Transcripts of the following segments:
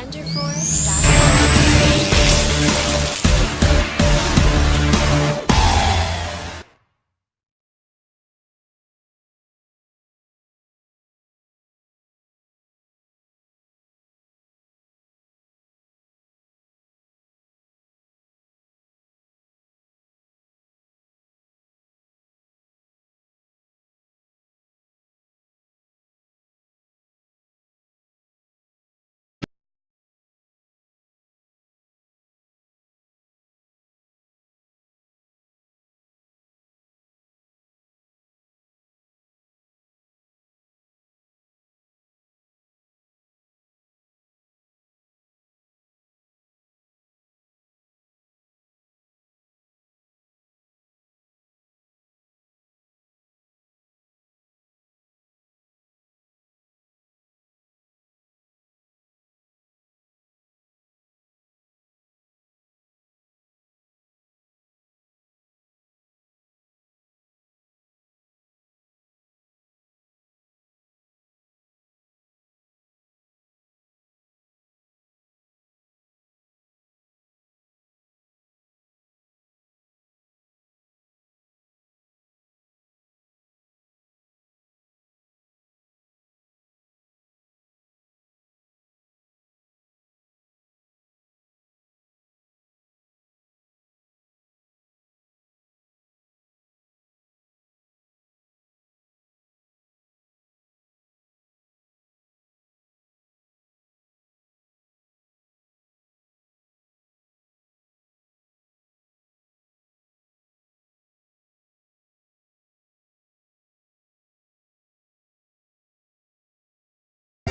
Surrender Forest.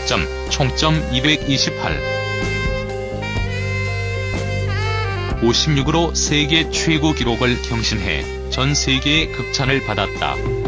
점, 총점 228. 56으로 세계 최고 기록을 경신해 전 세계의 극찬을 받았다.